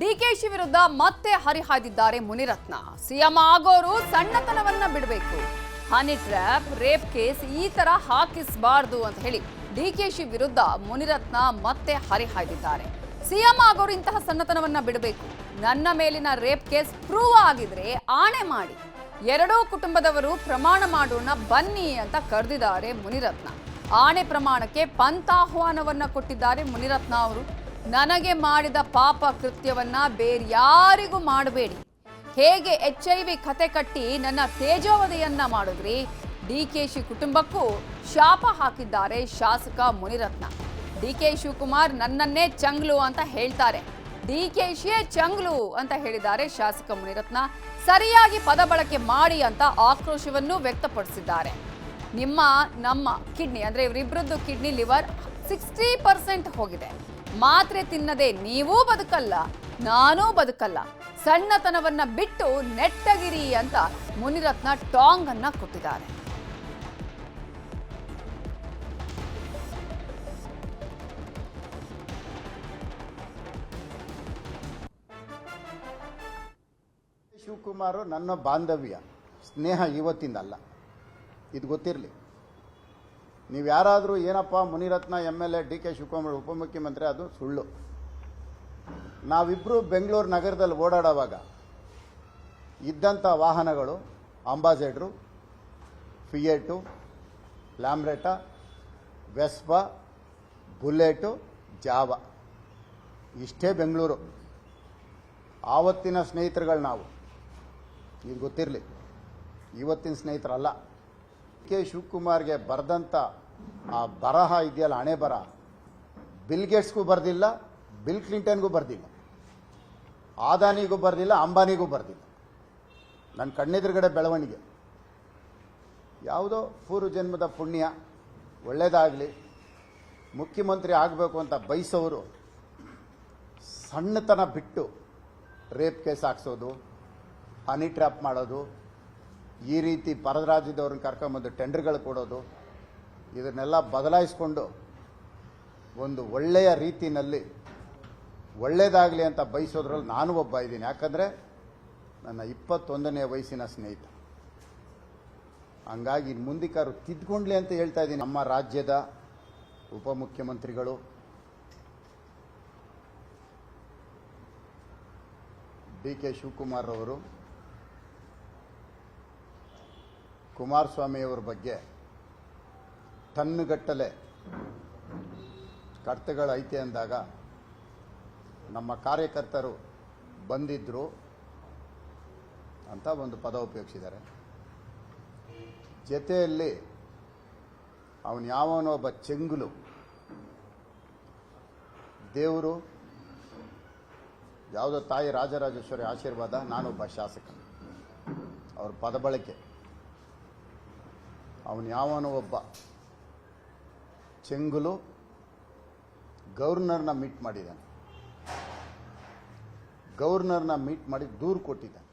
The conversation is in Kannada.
ಡಿಕೆಶಿ ವಿರುದ್ಧ ಮತ್ತೆ ಹರಿಹಾಯ್ದಿದ್ದಾರೆ ಮುನಿರತ್ನ. ಸಿಎಂ ಆಗೋರು ಸಣ್ಣತನವನ್ನ ಬಿಡಬೇಕು. ಹನಿ ಟ್ರ್ಯಾಪ್, ರೇಪ್ ಕೇಸ್ ಈ ತರ ಹಾಕಿಸಬಾರ್ದು ಅಂತ ಹೇಳಿ ಡಿಕೆಶಿ ವಿರುದ್ಧ ಮುನಿರತ್ನ ಮತ್ತೆ ಹರಿಹಾಯ್ದಿದ್ದಾರೆ. ಸಿಎಂ ಆಗೋರು ಇಂತಹ ಸಣ್ಣತನವನ್ನ ಬಿಡಬೇಕು. ನನ್ನ ಮೇಲಿನ ರೇಪ್ ಕೇಸ್ ಪ್ರೂವ್ ಆಗಿದ್ರೆ ಆಣೆ ಮಾಡಿ. ಎರಡೂ ಕುಟುಂಬದವರು ಪ್ರಮಾಣ ಮಾಡೋಣ ಬನ್ನಿ ಅಂತ ಕರೆದಿದ್ದಾರೆ ಮುನಿರತ್ನ. ಆಣೆ ಪ್ರಮಾಣಕ್ಕೆ ಪಂತಾಹ್ವಾನವನ್ನ ಕೊಟ್ಟಿದ್ದಾರೆ ಮುನಿರತ್ನ ಅವರು. ನನಗೆ ಮಾಡಿದ ಪಾಪ ಕೃತ್ಯವನ್ನ ಬೇರ್ಯಾರಿಗೂ ಮಾಡಬೇಡಿ. ಹೇಗೆ ಎಚ್ ಐ ವಿ ಕತೆ ಕಟ್ಟಿ ನನ್ನ ತೇಜೋವಧೆಯನ್ನ ಮಾಡಿದ್ರಿ? ಡಿ ಕೆ ಶಿ ಕುಟುಂಬಕ್ಕೂ ಶಾಪ ಹಾಕಿದ್ದಾರೆ ಶಾಸಕ ಮುನಿರತ್ನ. ಡಿ ಕೆ ಶಿವಕುಮಾರ್ ನನ್ನನ್ನೇ ಚಂಗ್ಲು ಅಂತ ಹೇಳ್ತಾರೆ. ಡಿ ಕೆ ಶಿಯೇ ಚಂಗ್ಲು ಅಂತ ಹೇಳಿದ್ದಾರೆ ಶಾಸಕ ಮುನಿರತ್ನ. ಸರಿಯಾಗಿ ಪದ ಬಳಕೆ ಮಾಡಿ ಅಂತ ಆಕ್ರೋಶವನ್ನು ವ್ಯಕ್ತಪಡಿಸಿದ್ದಾರೆ. ನಿಮ್ಮ, ನಮ್ಮ ಕಿಡ್ನಿ, ಅಂದ್ರೆ ಇವರಿಬ್ಬರದ್ದು ಕಿಡ್ನಿ ಲಿವರ್ ಸಿಕ್ಸ್ಟಿ ಪರ್ಸೆಂಟ್ ಹೋಗಿದೆ. ಮಾತ್ರೆ ತಿನ್ನದೆ ನೀವೂ ಬದುಕಲ್ಲ, ನಾನೂ ಬದುಕಲ್ಲ. ಸಣ್ಣತನವನ್ನ ಬಿಟ್ಟು ನೆಟ್ಟಗಿರಿ ಅಂತ ಮುನಿರತ್ನ ಟಾಂಗ್ ಅನ್ನ ಕೊಟ್ಟಿದ್ದಾರೆ. ಶಿವಕುಮಾರ್ ನನ್ನ ಬಾಂಧವ್ಯ, ಸ್ನೇಹ ಇವತ್ತಿಂದಲ್ಲ ಇದು ಗೊತ್ತಿರಲಿ. ನೀವು ಯಾರಾದರೂ ಏನಪ್ಪ Muniratna M L A D K Shivakumar ಉಪಮುಖ್ಯಮಂತ್ರಿ, ಅದು ಸುಳ್ಳು. ನಾವಿಬ್ಬರು ಬೆಂಗಳೂರು ನಗರದಲ್ಲಿ ಓಡಾಡುವಾಗ ಇದ್ದಂಥ ವಾಹನಗಳು, ಅಂಬಾಸೆಡ್ರು ಫಿಯೇಟು ಲ್ಯಾಮ್ರೆಟ, ವೆಸ್ಪ, ಬುಲೆಟು, ಜಾವ. ಇಷ್ಟೇ ಬೆಂಗಳೂರು. ಆವತ್ತಿನ ಸ್ನೇಹಿತರುಗಳು ನಾವು. ಇದು ಗೊತ್ತಿರಲಿ. ಇವತ್ತಿನ ಸ್ನೇಹಿತರಲ್ಲ. ಕೆ ಶಿವಕುಮಾರ್ಗೆ ಬರೆದಂಥ ಆ ಬರಹ ಇದೆಯಲ್ಲ ಹಣೆ ಬರ, ಬಿಲ್ ಗೇಟ್ಸ್ಗೂ ಬರೆದಿಲ್ಲ, ಬಿಲ್ ಕ್ಲಿಂಟನ್ಗೂ ಬರೆದಿಲ್ಲ. ಆದಾನಿಗೂ ಬರೆದಿಲ್ಲ, ಅಂಬಾನಿಗೂ ಬರೆದಿಲ್ಲ. ನನ್ನ ಕಣ್ಣೆದುರುಗಡೆ ಬೆಳವಣಿಗೆ. ಯಾವುದೋ ಪೂರ್ವ ಜನ್ಮದ ಪುಣ್ಯ ಒಳ್ಳೆಯದಾಗಲಿ ಮುಖ್ಯಮಂತ್ರಿ ಆಗಬೇಕು ಅಂತ ಬಯಸೋರು, ಸಣ್ಣತನ ಬಿಟ್ಟು ರೇಪ್ ಕೇಸ್ ಹಾಕ್ಸೋದು, ಹನಿ ಟ್ರ್ಯಾಪ್ ಮಾಡೋದು ಈ ರೀತಿ ಪರದರಾಜ್ಯದವ್ರನ್ನ ಕರ್ಕೊಂಬಂದು ಟೆಂಡರ್ಗಳು ಕೊಡೋದು, ಇದನ್ನೆಲ್ಲ ಬದಲಾಯಿಸ್ಕೊಂಡು ಒಂದು ಒಳ್ಳೆಯ ರೀತಿಯಲ್ಲಿ ಒಳ್ಳೇದಾಗಲಿ ಅಂತ ಬಯಸೋದ್ರಲ್ಲಿ ನಾನು ಒಬ್ಬ ಇದ್ದೀನಿ. ಯಾಕಂದರೆ ನನ್ನ ಇಪ್ಪತ್ತೊಂದನೇ ವಯಸ್ಸಿನ ಸ್ನೇಹಿತ. ಹಂಗಾಗಿ ಮುಂದಿಕಾರು ತಿದ್ಕೊಂಡ್ಲಿ ಅಂತ ಹೇಳ್ತಾ ಇದ್ದೀನಿ. ನಮ್ಮ ರಾಜ್ಯದ ಉಪಮುಖ್ಯಮಂತ್ರಿಗಳು, ಡಿ ಕೆ ಶಿವಕುಮಾರ್ ಅವರು ಕುಮಾರಸ್ವಾಮಿಯವರ ಬಗ್ಗೆ ಟನ್ನುಗಟ್ಟಲೆ ಐತೆ ಅಂದಾಗ ನಮ್ಮ ಕಾರ್ಯಕರ್ತರು ಬಂದಿದ್ದರು ಅಂತ ಒಂದು ಪದ ಉಪಯೋಗಿಸಿದ್ದಾರೆ. ಜೊತೆಯಲ್ಲಿ ಅವನು ಯಾವನೋ ಒಬ್ಬ ಚೆಂಗುಲು, ದೇವರು, ಯಾವುದೋ ತಾಯಿ ರಾಜರಾಜೇಶ್ವರಿ ಆಶೀರ್ವಾದ, ನಾನೊಬ್ಬ ಶಾಸಕ. ಅವ್ರ ಪದ ಬಳಕೆ ಅವನು ಯಾವನೋ ಒಬ್ಬ ಚೆಂಗುಲು ಗವರ್ನರ್ನ ಮೀಟ್ ಮಾಡಿದ್ದಾನೆ. ಗವರ್ನರ್ನ ಮೀಟ್ ಮಾಡಿ ದೂರು ಕೊಟ್ಟಿದ್ದಾನೆ.